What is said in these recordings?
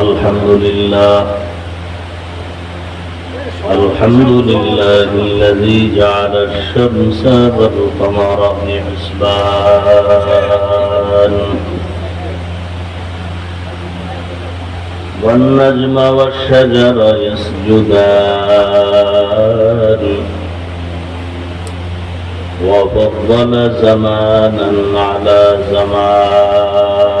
الحمد لله الحمد لله الذي جعل الشمس والقمر بحسبان والنجم والشجر يسجدان. وفضل زمانا على زمان.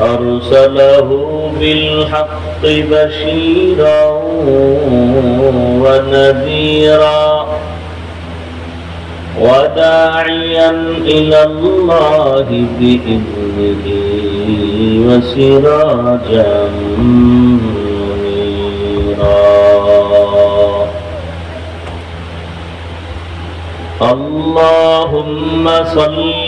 أرسله بالحق بشيرا ونذيرا وداعيا إلى الله بإذنه وسراجا منيرا. اللهم صل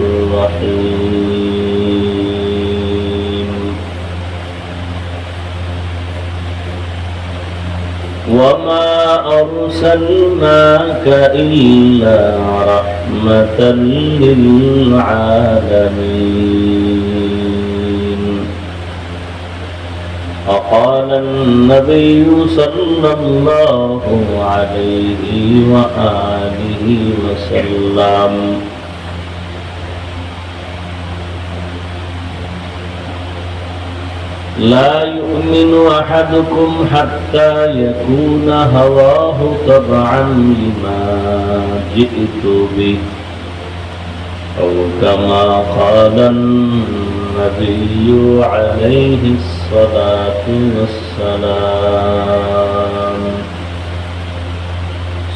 الرحيم. وما أرسلناك إلا رحمة للعالمين. وقال النبي صلى الله عليه وآله وسلم. لا يؤمن أحدكم حتى يكون هواه طبعا لما جئت به أو كما قال النبي عليه الصلاة والسلام.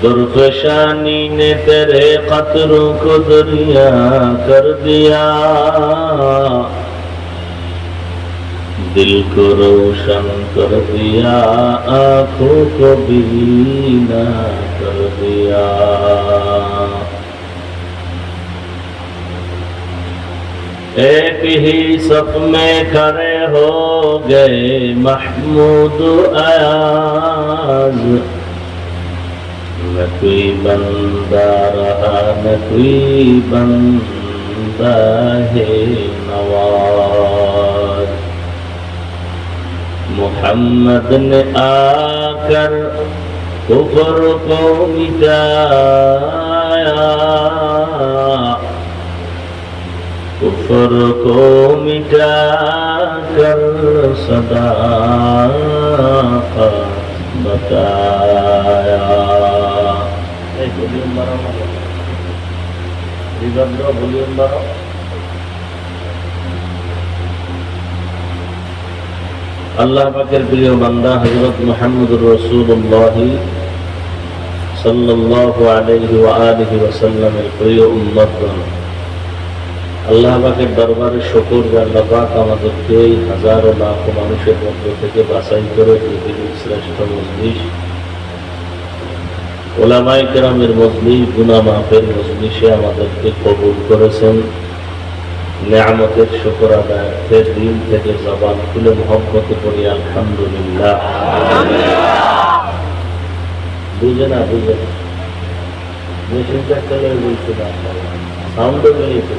दुर्गशानी ने तेरे खतरों को दरिया कर दिया दिल को रोशन कर दिया आंखों को बीना कर दिया एक ही सप में खड़े हो गए महमूद अयाज محمد نے آ کر کفر کو مٹایا کفر کو مٹا کر صدا بتایا রিভার্ব ভলিউম বাড়াও আল্লাহ পাকের প্রিয় বান্দা হযরত মুহাম্মদুর রাসূলুল্লাহ সাল্লাল্লাহু আলাইহি ওয়া আলিহি ওয়াসাল্লামের প্রিয় উম্মতগণ আল্লাহ পাকের দরবারে শুকর যে আল্লাহ পাক আমাদেরকে এই হাজারো লাখো মানুষের মধ্য থেকে বাছাই করে পৃথিবীর শ্রেষ্ঠ মজলিস ওলামাই কেরামের মজলিস গুনা মাফের মজলিসে আমাদেরকে কবুল করেছেন। নেয়ামতের শুকর আদায়ার্থে দিন থেকে জবান খুলে মহব্বত করি আলহামদুলিল্লাহ। বুঝে না বুঝে না। মেশিনটা চলে সাউন্ডও বেরিয়েছে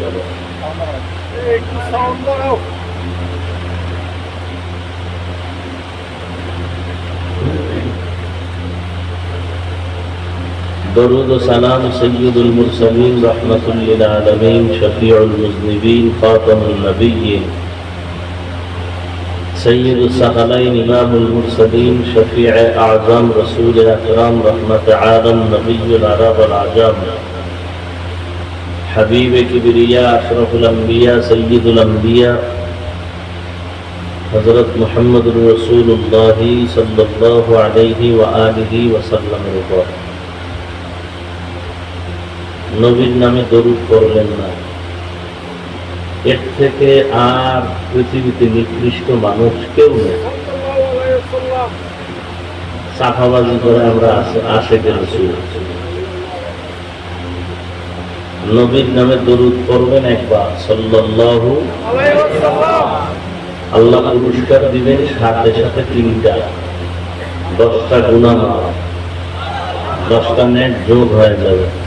درود و سلام سید المرسلین رحمت للعالمین شفیع المذنبین خاتم النبیین. سید الثقلین امام المرسلین شفیع اعظم رسول اکرام رحمت عالم نبی العرب العجام حبیب کبریا اشرف الانبیاء سید الانبیاء. حضرت محمد رسول اللہ صلی اللہ علیہ وآلہ وسلم رکھا নবীর নামে দরুদ করলেন না। এর থেকে আর পৃথিবীতে নিকৃষ্ট মানুষ কেউ নেই। করে আমরা আসে গেছি নবীর নামে দরুদ করবেন একবার। সাল্লাল্লাহু আল্লাহ পুরস্কার দিবেন সাথে সাথে তিনটা। দশটা গুণা দশটা নেট যোগ হয়ে যাবে।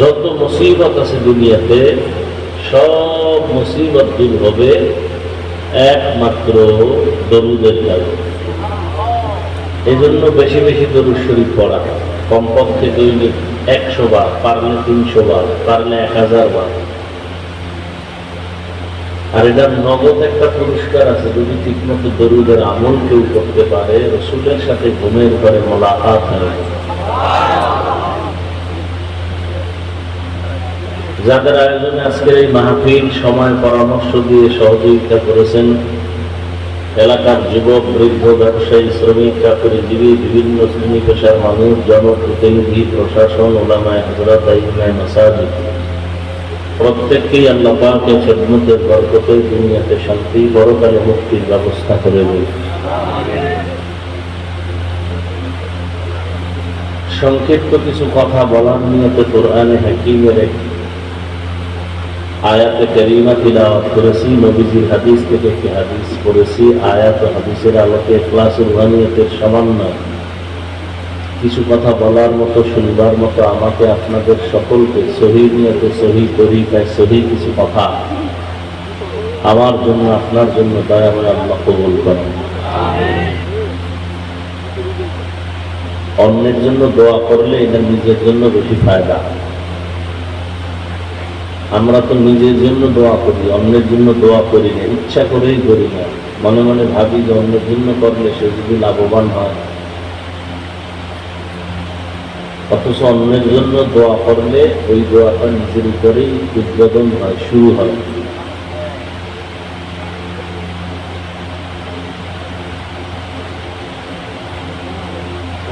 যত মুসিবত আছে দুনিয়াতে, সব মুসিবত দূর হবে একমাত্র দরুদের কারণে। এই জন্য বেশি বেশি দরুদ শরীফ পড়া। কমপক্ষে দৈনিক একশো বার, পারলে তিনশো বার, পারলে এক হাজার বার। আর এটার নগদ একটা পুরস্কার আছে, যদি ঠিকমতো দরুদের আমল কেউ করতে পারে, রসুলের সাথে ঘুমের পরে মোলাকাত হয় যাদের আয়োজনে আজকের এই মাহফিল সময় পরামর্শ দিয়ে সহযোগিতা করেছেন এলাকার যুবক, বৃদ্ধ, ব্যবসায়ী, শ্রমিক, চাকরিজীবী, বিভিন্ন শ্রেণি পেশার মানুষ, জনপ্রতিনিধি, প্রশাসন ওলামায় হজরত ইমায় মাসাজিদ। প্রত্যেককেই আল্লাহ পাকের খেদমতের বরকতে দুনিয়াতে শান্তি বড়কালে মুক্তির ব্যবস্থা করে দিন সংক্ষিপ্ত কিছু কথা বলার নিয়তে কোরআনে হাকিমের এক আয়াতে করিমা তিলাওয়াত করেছি, নবীজির হাদিস থেকে একটি হাদিস পড়েছি। আয়াত হাদিসের আলোকে ক্লাস রুহানিয়তের সামান্য কিছু কথা বলার মতো, শুনবার মতো আমাকে আপনাদের সকলকে সহি নিয়তে সহি তরিকায় সহি কিছু কথা আমার জন্য, আপনার জন্য দয়া করে আল্লাহ কবুল করেন। অন্যের জন্য দোয়া করলে এটা নিজের জন্য বেশি ফায়দা। আমরা তো নিজের জন্য দোয়া করি, অন্যের জন্য দোয়া করি না, ইচ্ছা করেই করি না। মনে মনে ভাবি যে অন্যের জন্য করলে সে যদি লাভবান হয়। অথচ অন্যের জন্য দোয়া করলে ওই দোয়াটা নিজের উপরেই উদ্বোধন হয়, শুরু হয়।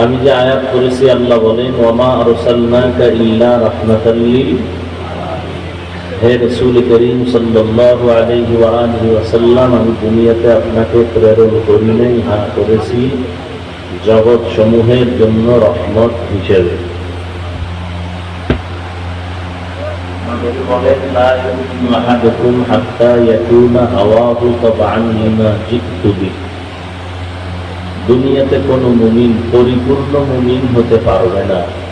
আমি যে আয়াত করেছি, আল্লাহ বলেন ওমা আরসালনাকা ইল্লা রাহমাতাল হে রসুল করিম ওয়াসাল্লাম আমি দুনিয়াতে আপনাকে প্রেরণ করি নাই হ্যাঁ করেছি। জগৎ সমূহের জন্য রহমত হিসেবে। দুনিয়াতে কোনো মুমিন, পরিপূর্ণ মুমিন হতে পারবে না।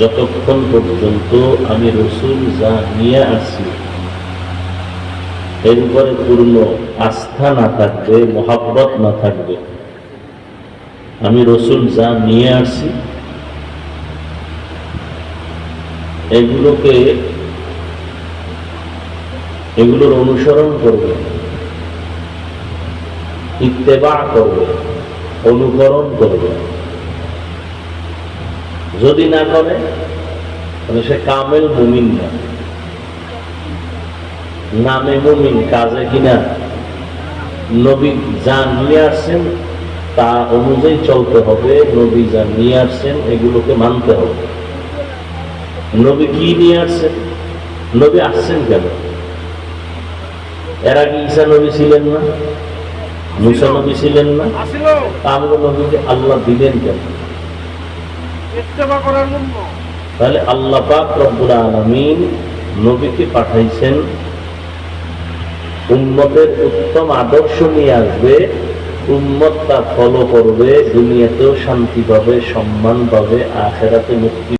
যতক্ষণ পর্যন্ত আমি রসুল যা নিয়ে আসি, এর উপরে পূর্ণ আস্থা না থাকবে, মহাব্বত না থাকবে, আমি রসুল যা নিয়ে আসি, এগুলোকে, এগুলোর অনুসরণ করবে, ইত্তেবা করবে, অনুকরণ করবে। যদি না করে তাহলে সে কামেল মুমিন না। নামে মুমিন কাজে কিনা। নবী যা নিয়ে আসছেন তা অনুযায়ী চলতে হবে। নবী যা নিয়ে আসছেন এগুলোকে মানতে হবে। নবী কি নিয়ে আসছেন? নবী আসছেন কেন? এর আগে ঈসা নবী ছিলেন না মুসা নবী ছিলেন না। আমগো নবীকে আল্লাহ দিলেন কেন? তাহলে আল্লাহ রব্বুল আলমিন নবীকে পাঠাইছেন উম্মতের উত্তম আদর্শ নিয়ে আসবে উম্মত তা ফলো করবে, দুনিয়াতেও শান্তি পাবে, সম্মান পাবে, আখেরাতে মুক্তি